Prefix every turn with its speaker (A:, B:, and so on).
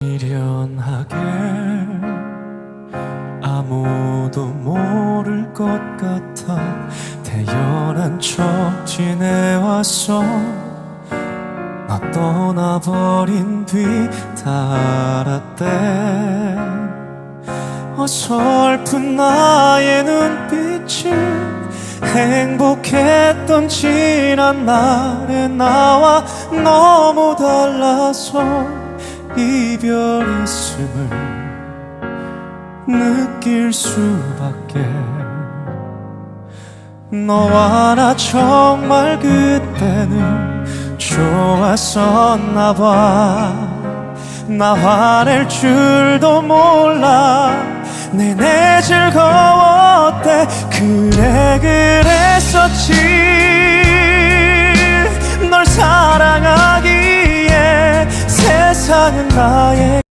A: 미련하게 아무도 모를 것 같아 태연한 척 지내왔어 너 떠나버린 뒤 다 알았대. 어설픈 나의 눈빛이 행복했던 지난 날의 나와 너무 달라서 이별 있음을 느낄 수밖에. 너와 나 정말 그때는 좋았었나 봐나 화낼 줄도 몰라. 내내 즐거웠대. 그래 그랬었지 세상은 나의